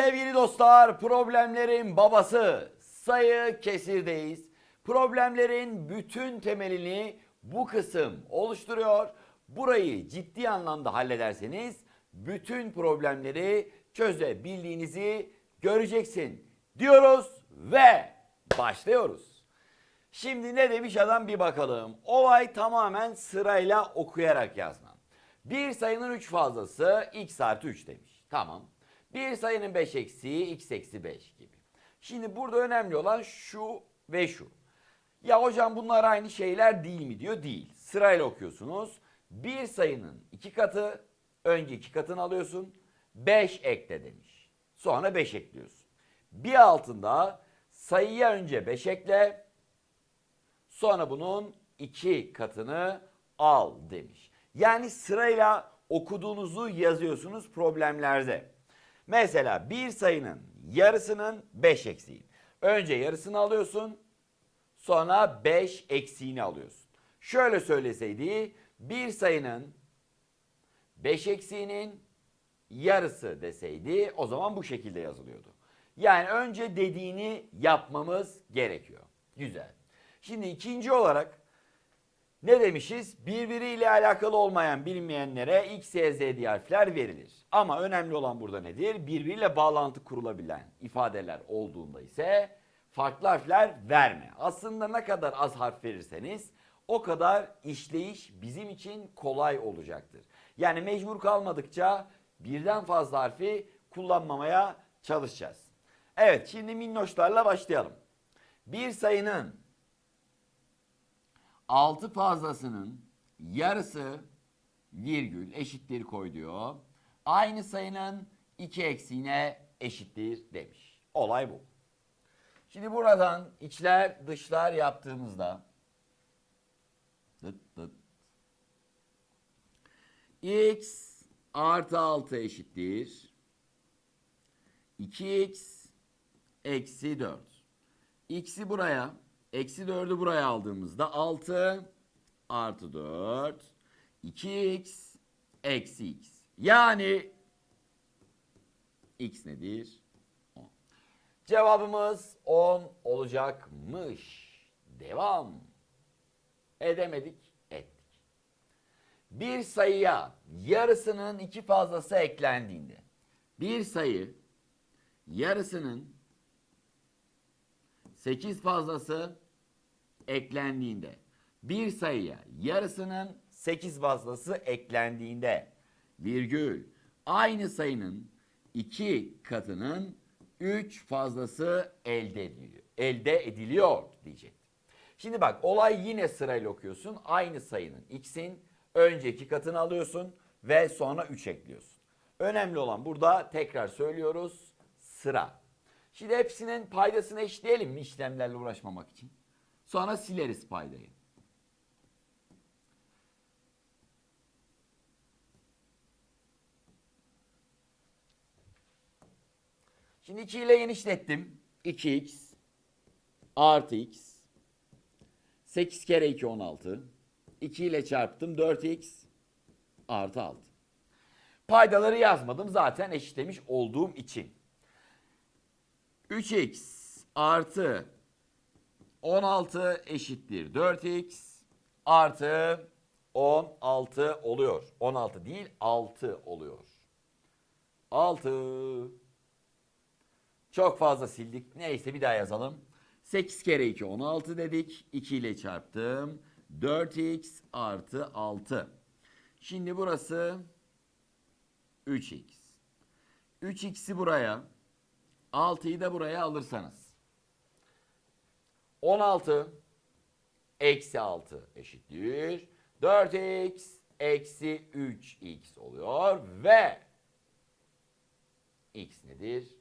Sevgili dostlar, problemlerin babası sayı kesirdeyiz. Problemlerin bütün temelini bu kısım oluşturuyor. Burayı ciddi anlamda hallederseniz bütün problemleri çözebildiğinizi göreceksin diyoruz ve başlıyoruz. Şimdi ne demiş adam bir bakalım. Olay tamamen sırayla okuyarak yazma. Bir sayının 3 fazlası x artı 3 demiş. Tamam. Bir sayının 5 eksiği x eksi 5 gibi. Şimdi burada önemli olan şu ve şu. Ya hocam bunlar aynı şeyler değil mi diyor. Değil. Sırayla okuyorsunuz. Bir sayının iki katı önce iki katını alıyorsun. 5 ekle demiş. Sonra 5 ekliyorsun. Bir altında sayıya önce 5 ekle Sonra bunun iki katını al demiş. Yani sırayla okuduğunuzu yazıyorsunuz problemlerde. Mesela bir sayının yarısının 5 eksiği. Önce yarısını alıyorsun. Sonra 5 eksiğini alıyorsun. Şöyle söyleseydi bir sayının 5 eksiğinin yarısı deseydi o zaman bu şekilde yazılıyordu. Yani önce dediğini yapmamız gerekiyor. Güzel. Şimdi ikinci olarak ne demişiz? Birbiriyle alakalı olmayan bilinmeyenlere X, Y, Z diye harfler verilir. Ama önemli olan burada nedir? Birbiriyle bağlantı kurulabilen ifadeler olduğunda ise farklı harfler verme. Aslında ne kadar az harf verirseniz o kadar işleyiş bizim için kolay olacaktır. Yani mecbur kalmadıkça birden fazla harfi kullanmamaya çalışacağız. Evet şimdi minnoşlarla başlayalım. Bir sayının 6 fazlasının yarısı virgül eşittir koy diyor. Aynı sayının 2 eksiğine eşittir demiş. Olay bu. Şimdi buradan içler dışlar yaptığımızda dıt dıt, x artı 6 eşittir 2x eksi 4. x'i buraya Eksi 4'ü buraya aldığımızda 6 artı 4 2x eksi x. Yani x nedir? 10. Cevabımız 10 olacakmış. Devam. Edemedik, ettik. Bir sayıya yarısının iki fazlası eklendiğinde bir sayı yarısının 8 fazlası eklendiğinde bir sayıya yarısının 8 fazlası eklendiğinde virgül aynı sayının 2 katının 3 fazlası elde ediliyor. Elde ediliyor diyecek. Şimdi bak olay yine sırayla okuyorsun. Aynı sayının x'in önceki katını alıyorsun ve sonra 3 ekliyorsun. Önemli olan burada tekrar söylüyoruz sıra. Şimdi hepsinin paydasını eşleyelim mi işlemlerle uğraşmamak için? Sonra sileriz paydayı. Şimdi 2 ile genişlettim. 2x artı x 8 kere 2 16. 2 ile çarptım 4x artı 6. Paydaları yazmadım zaten eşitlemiş olduğum için. 3x artı 16 eşittir 4x artı 16 oluyor. 16 değil 6 oluyor. 6. Çok fazla sildik. Neyse bir daha yazalım. 8 kere 2 16 dedik. 2 ile çarptım. 4x artı 6. Şimdi burası 3x. 3x'i buraya 6'yı da buraya alırsanız 16 eksi 6 eşittir 4x eksi 3x oluyor ve x nedir?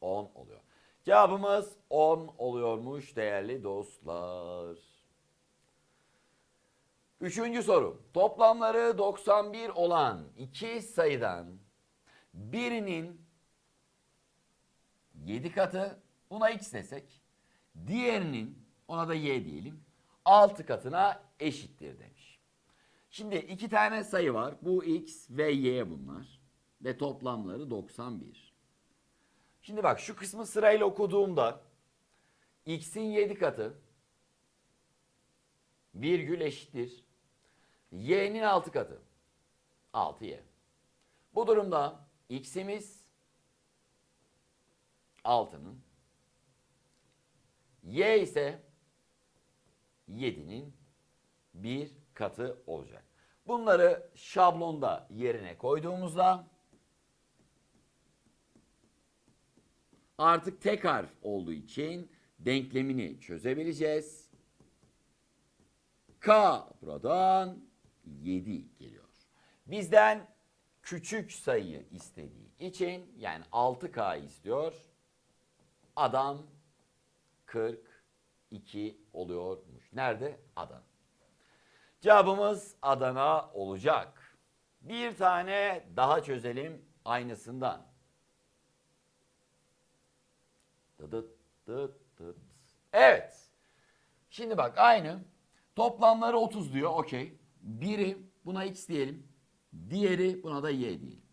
10 oluyor. Cevabımız 10 oluyormuş değerli dostlar. Üçüncü soru. Toplamları 91 olan iki sayıdan birinin 7 katı buna x desek diğerinin ona da y diyelim 6 katına eşittir demiş. Şimdi iki tane sayı var. Bu x ve y bunlar. Ve toplamları 91. Şimdi bak şu kısmı sırayla okuduğumda x'in 7 katı virgül eşittir y'nin 6 katı 6y. Bu durumda x'imiz 6'nın y ise 7'nin bir katı olacak. Bunları şablonda yerine koyduğumuzda artık tek harf olduğu için denklemini çözebileceğiz. K buradan 7 geliyor. Bizden küçük sayıyı istediği için yani 6K istiyor. Adam 42 oluyormuş. Nerede? Adana. Cevabımız Adana olacak. Bir tane daha çözelim aynısından. Dıdıt dıt dıt. Evet. Şimdi bak aynı. Toplamları 30 diyor. Okey. Biri buna x diyelim. Diğeri buna da y diyelim.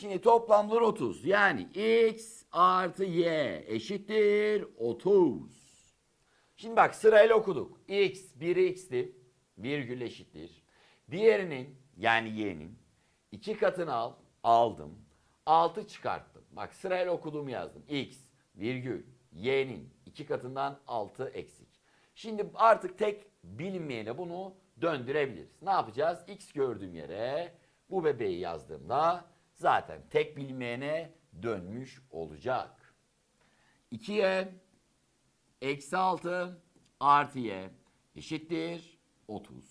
Şimdi toplamları 30. Yani x artı y eşittir 30. Şimdi bak sırayla okuduk. x biri x'ti. Virgül eşittir. Diğerinin yani y'nin iki katını al. Aldım. 6 çıkarttım. Bak sırayla okuduğumu yazdım. x virgül y'nin iki katından 6 eksik. Şimdi artık tek bilinmeyene bunu döndürebiliriz. Ne yapacağız? x gördüğüm yere bu bebeği yazdığımda zaten tek bilinmeyene dönmüş olacak. 2y eksi 6 artı y eşittir 30.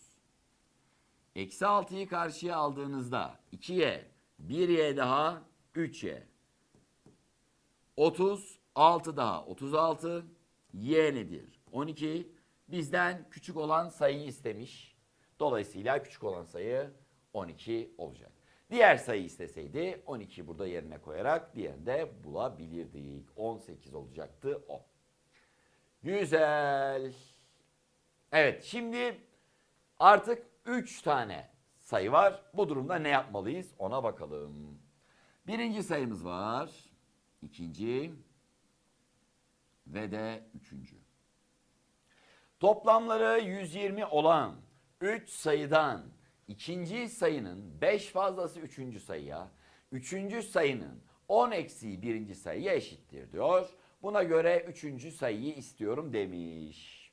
Eksi 6'yı karşıya aldığınızda 2y 1y daha 3y. 30 6 daha 36 y nedir? 12 bizden küçük olan sayıyı istemiş. Dolayısıyla küçük olan sayı 12 olacak. Diğer sayı isteseydi 12 burada yerine koyarak diğerini de bulabilirdik. 18 olacaktı o. Güzel. Evet şimdi artık 3 tane sayı var. Bu durumda ne yapmalıyız ona bakalım. Birinci sayımız var. İkinci ve de üçüncü. Toplamları 120 olan 3 sayıdan ikinci sayının 5 fazlası üçüncü sayıya, üçüncü sayının 10 eksiği birinci sayıya eşittir diyor. Buna göre üçüncü sayıyı istiyorum demiş.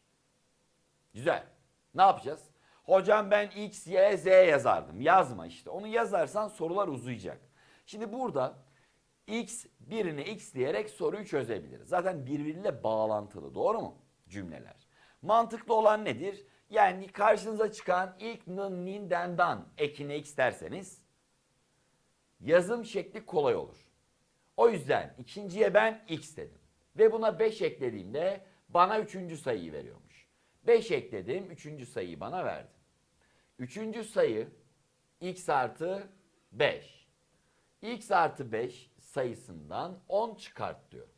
Güzel. Ne yapacağız? Hocam ben x, y, z yazardım. Yazma işte. Onu yazarsan sorular uzayacak. Şimdi burada x birine x diyerek soruyu çözebiliriz. Zaten birbiriyle bağlantılı doğru mu cümleler? Mantıklı olan nedir? Yani karşınıza çıkan ilk nın, ekine x derseniz yazım şekli kolay olur. O yüzden ikinciye ben x dedim. Ve buna 5 eklediğimde bana üçüncü sayıyı veriyormuş. 5 ekledim, üçüncü sayıyı bana verdi. Üçüncü sayı x artı 5. x artı 5 sayısından 10 çıkart diyor.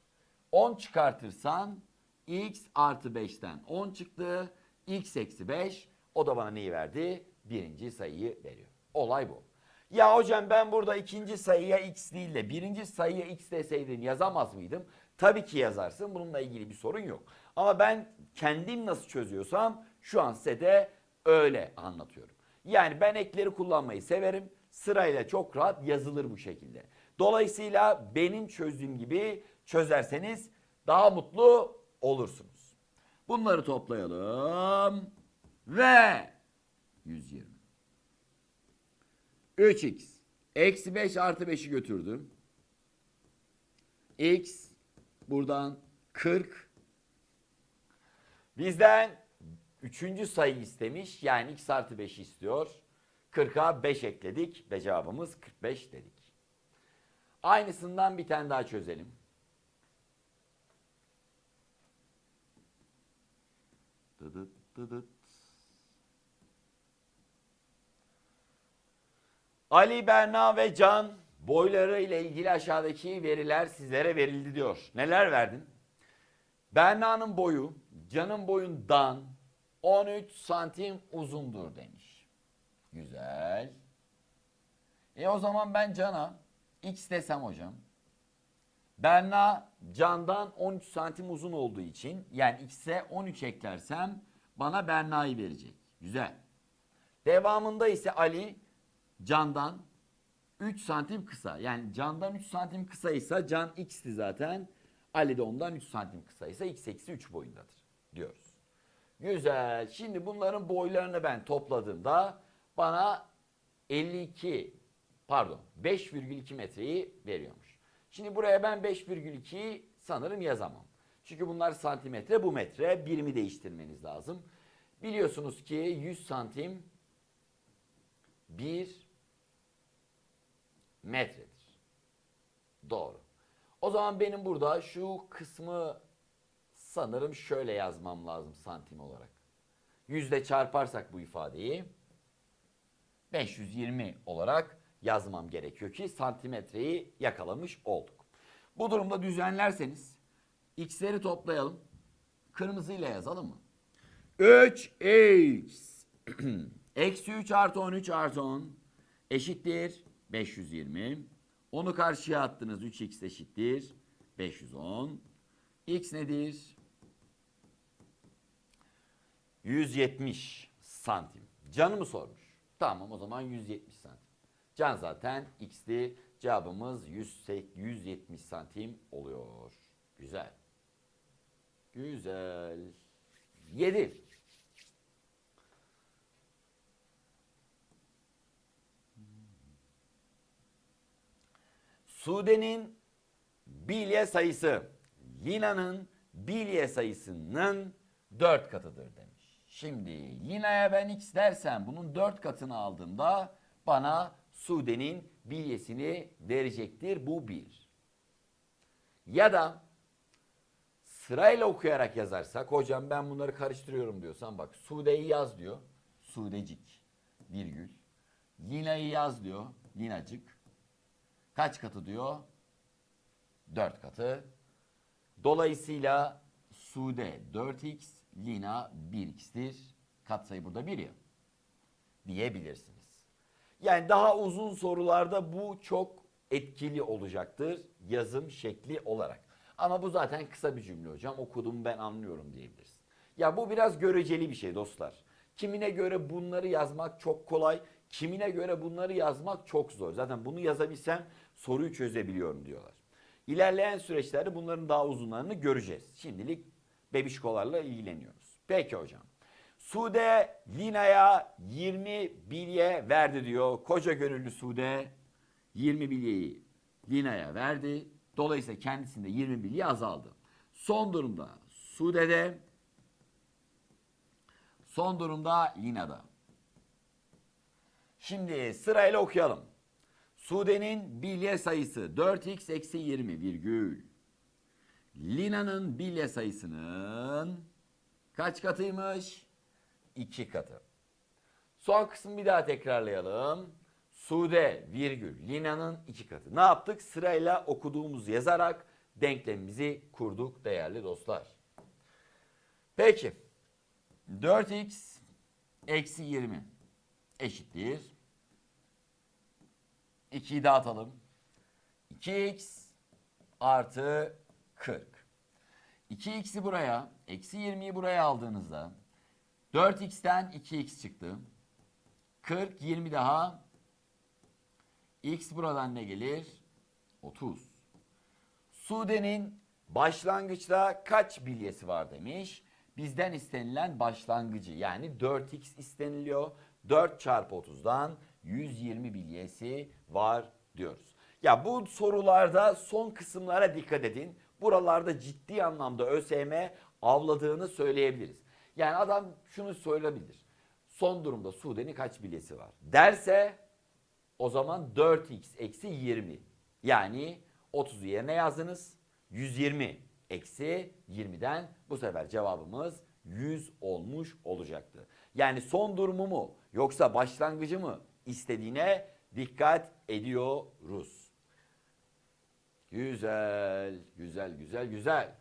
10 çıkartırsan x artı 5'ten 10 çıktı. X eksi 5 o da bana neyi verdi? Birinci sayıyı veriyor. Olay bu. Ya hocam ben burada ikinci sayıya x değil de birinci sayıya x deseydin yazamaz mıydım? Tabii ki yazarsın. Bununla ilgili bir sorun yok. Ama ben kendim nasıl çözüyorsam şu an size de öyle anlatıyorum. Yani ben ekleri kullanmayı severim. Sırayla çok rahat yazılır bu şekilde. Dolayısıyla benim çözdüğüm gibi çözerseniz daha mutlu olursunuz. Bunları toplayalım ve 120. 3x eksi 5 artı 5'i götürdüm. x buradan 40. Bizden üçüncü sayı istemiş. Yani x artı 5 istiyor. 40'a 5 ekledik ve cevabımız 45 dedik. Aynısından bir tane daha çözelim. Dıdıt dıdıt. Ali, Berna ve Can boyları ile ilgili aşağıdaki veriler sizlere verildi diyor. Neler verdin? Berna'nın boyu Can'ın boyundan 13 santim uzundur demiş. Güzel. E o zaman ben Can'a X desem hocam. Berna Can'dan 13 santim uzun olduğu için yani X'e 13 eklersem bana Berna'yı verecek. Güzel. Devamında ise Ali Can'dan 3 santim kısa. Yani Can'dan 3 santim kısaysa Can X'ti zaten. Ali de ondan 3 santim kısaysa X eksi 3 boyundadır diyoruz. Güzel. Şimdi bunların boylarını ben topladığımda bana 52 pardon 5,2 metreyi veriyormuş. Şimdi buraya ben 5,2'yi sanırım yazamam. Çünkü bunlar santimetre bu metre. Birimi değiştirmeniz lazım. Biliyorsunuz ki 100 santim 1 metredir. Doğru. O zaman benim burada şu kısmı sanırım şöyle yazmam lazım santim olarak. Yüzde çarparsak bu ifadeyi 520 olarak yazmam gerekiyor ki santimetreyi yakalamış olduk. Bu durumda düzenlerseniz x'leri toplayalım. Kırmızıyla yazalım mı? 3x eksi 3 artı 13 artı 10 eşittir 520. Onu karşıya attınız 3x eşittir 510. x nedir? 170 santim. Canı mı sormuş? Tamam o zaman 170 santim. Can zaten x'ti. Cevabımız 100, 170 santim oluyor. Güzel. Güzel. 7. Sude'nin bilye sayısı Lina'nın bilye sayısının 4 katıdır demiş. Şimdi Lina'ya ben x dersem bunun 4 katını aldığımda bana Sude'nin bilyesini verecektir. Bu bir. Ya da sırayla okuyarak yazarsak hocam ben bunları karıştırıyorum diyorsan bak Sude'yi yaz diyor. Sudecik virgül. Lina'yı yaz diyor. Linacık. Kaç katı diyor? 4 katı. Dolayısıyla Sude 4x, Lina 1x'tir. Katsayı burada 1 ya. Diyebilirsiniz. Yani daha uzun sorularda bu çok etkili olacaktır yazım şekli olarak. Ama bu zaten kısa bir cümle hocam. Okudum ben anlıyorum diyebilirsin. Ya bu biraz göreceli bir şey dostlar. Kimine göre bunları yazmak çok kolay, kimine göre bunları yazmak çok zor. Zaten bunu yazabilsem soruyu çözebiliyorum diyorlar. İlerleyen süreçlerde bunların daha uzunlarını göreceğiz. Şimdilik bebişkolarla ilgileniyoruz. Peki hocam. Sude Lina'ya 20 bilye verdi diyor. Koca gönüllü Sude 20 bilyeyi Lina'ya verdi. Dolayısıyla kendisinde 20 bilye azaldı. Son durumda Sude'de son durumda Lina'da. Şimdi sırayla okuyalım. Sude'nin bilye sayısı 4x eksi 20 virgül. Lina'nın bilye sayısının kaç katıymış? 2 katı. Son kısmı bir daha tekrarlayalım. Sude virgül Lina'nın 2 katı. Ne yaptık? Sırayla okuduğumuz yazarak denklemimizi kurduk değerli dostlar. Peki. 4x eksi 20 eşittir. 2'yi dağıtalım. 2x artı 40. 2x'i buraya, eksi 20'yi buraya aldığınızda 4x'ten 2x çıktı. 40, 20 daha. x buradan ne gelir? 30. Sude'nin başlangıçta kaç bilyesi var demiş. Bizden istenilen başlangıcı yani 4x isteniliyor. 4 çarpı 30'dan 120 bilyesi var diyoruz. Ya bu sorularda son kısımlara dikkat edin. Buralarda ciddi anlamda ÖSYM avladığını söyleyebiliriz. Yani adam şunu söyleyebilir. Son durumda Sude'nin kaç bilyesi var? Derse o zaman 4x eksi 20. Yani 30'u yerine yazdınız. 120 eksi 20'den bu sefer cevabımız 100 olmuş olacaktı. Yani son durumu mu yoksa başlangıcı mı istediğine dikkat ediyoruz. Güzel, güzel, güzel, güzel.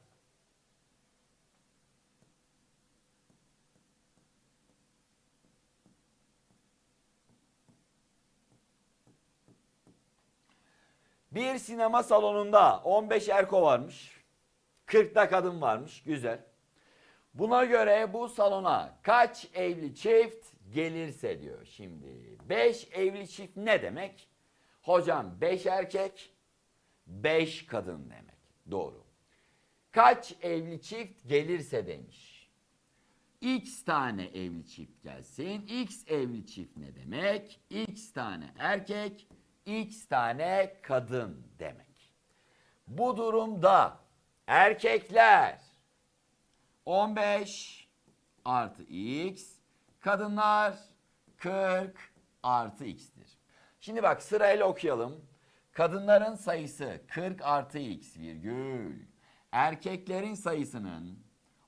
Bir sinema salonunda 15 erko varmış. 40 da kadın varmış. Güzel. Buna göre bu salona kaç evli çift gelirse diyor. Şimdi 5 evli çift ne demek? Hocam 5 erkek, 5 kadın demek. Doğru. Kaç evli çift gelirse demiş. X tane evli çift gelsin. X evli çift ne demek? X tane erkek, X tane kadın demek. Bu durumda erkekler 15 artı X, kadınlar 40 artı X'tir. Şimdi bak sırayla okuyalım. Kadınların sayısı 40 artı X virgül. Erkeklerin sayısının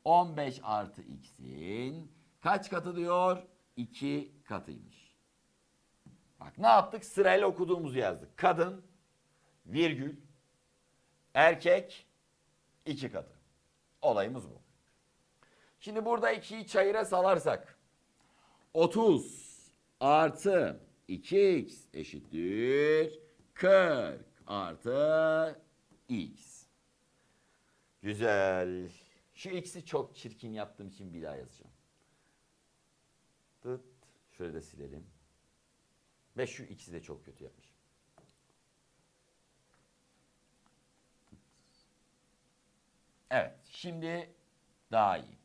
15 artı X'in kaç katı diyor? 2 katıymış. Bak ne yaptık? Sırayla okuduğumuzu yazdık. Kadın virgül erkek 2 katı. Olayımız bu. Şimdi burada 2'yi çayıra salarsak 30 artı 2x eşittir 40 artı x. Güzel. Şu x'i çok çirkin yaptığım için bir daha yazacağım. Tıt. Şöyle de silelim. Ve şu x'i de çok kötü yapmışım. Evet. Şimdi daha iyi.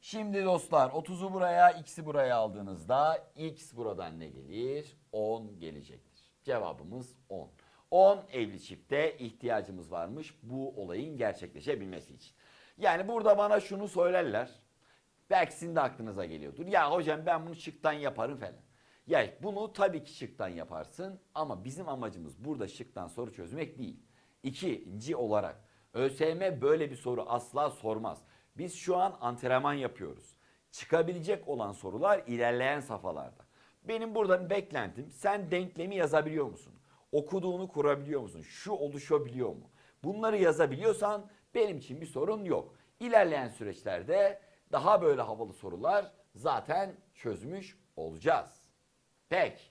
Şimdi dostlar 30'u buraya, x'i buraya aldığınızda x buradan ne gelir? 10 gelecektir. Cevabımız 10. 10 evli çifte ihtiyacımız varmış bu olayın gerçekleşebilmesi için. Yani burada bana şunu söylerler. Belki sizin de aklınıza geliyordur. Ya hocam ben bunu şıktan yaparım falan. Ya bunu tabii ki şıktan yaparsın ama bizim amacımız burada şıktan soru çözmek değil. İkinci olarak ÖSYM böyle bir soru asla sormaz. Biz şu an antrenman yapıyoruz. Çıkabilecek olan sorular ilerleyen safhalarda. Benim buradan beklentim sen denklemi yazabiliyor musun? Okuduğunu kurabiliyor musun? Şu oluşabiliyor mu? Bunları yazabiliyorsan benim için bir sorun yok. İlerleyen süreçlerde daha böyle havalı sorular zaten çözmüş olacağız. Peki.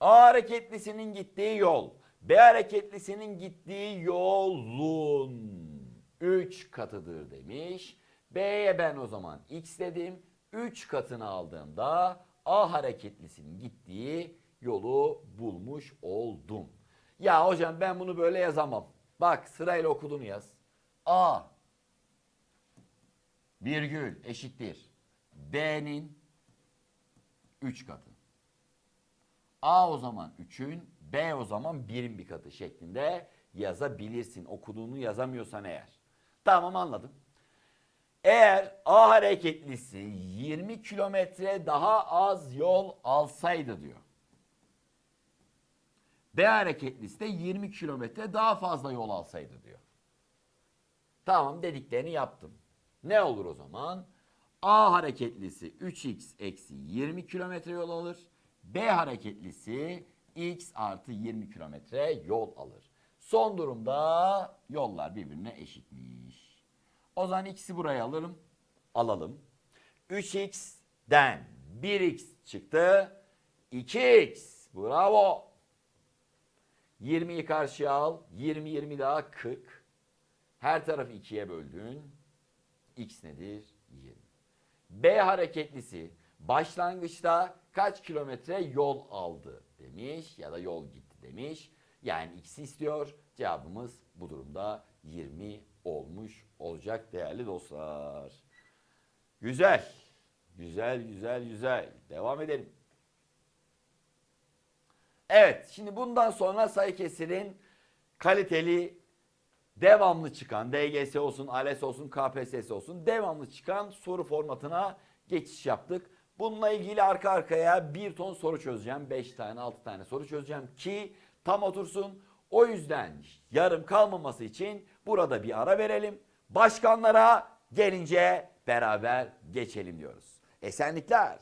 A hareketlisinin gittiği yol B hareketlisinin gittiği yolun 3 katıdır demiş. B'ye ben o zaman x dedim. 3 katını aldığımda A hareketlisinin gittiği yolu bulmuş oldum. Ya hocam ben bunu böyle yazamam. Bak sırayla okuduğunu yaz. A virgül eşittir. B'nin 3 katı. A o zaman 3'ün, B o zaman 1'in bir katı şeklinde yazabilirsin. Okuduğunu yazamıyorsan eğer. Tamam anladım. Eğer A hareketlisi 20 kilometre daha az yol alsaydı diyor. B hareketlisi de 20 kilometre daha fazla yol alsaydı diyor. Tamam dediklerini yaptım. Ne olur o zaman? A hareketlisi 3x eksi 20 kilometre yol alır. B hareketlisi x artı 20 kilometre yol alır. Son durumda yollar birbirine eşitmiş. O zaman x'i buraya alırım. Alalım. 3x'den 1x çıktı. 2x. Bravo. 20'yi karşıya al. 20 20 daha 40. Her tarafı 2'ye böldün. X nedir? 20. B hareketlisi başlangıçta kaç kilometre yol aldı demiş ya da yol gitti demiş. Yani x'i istiyor. Cevabımız bu durumda 20 olmuş olacak değerli dostlar. Güzel. Güzel, güzel, güzel. Devam edelim. Evet, şimdi bundan sonra sayı kesirin kaliteli devamlı çıkan DGS olsun, ALES olsun, KPSS olsun devamlı çıkan soru formatına geçiş yaptık. Bununla ilgili arka arkaya bir ton soru çözeceğim. 5 tane 6 tane soru çözeceğim ki tam otursun. O yüzden yarım kalmaması için burada bir ara verelim. Başkanlara gelince beraber geçelim diyoruz. Esenlikler.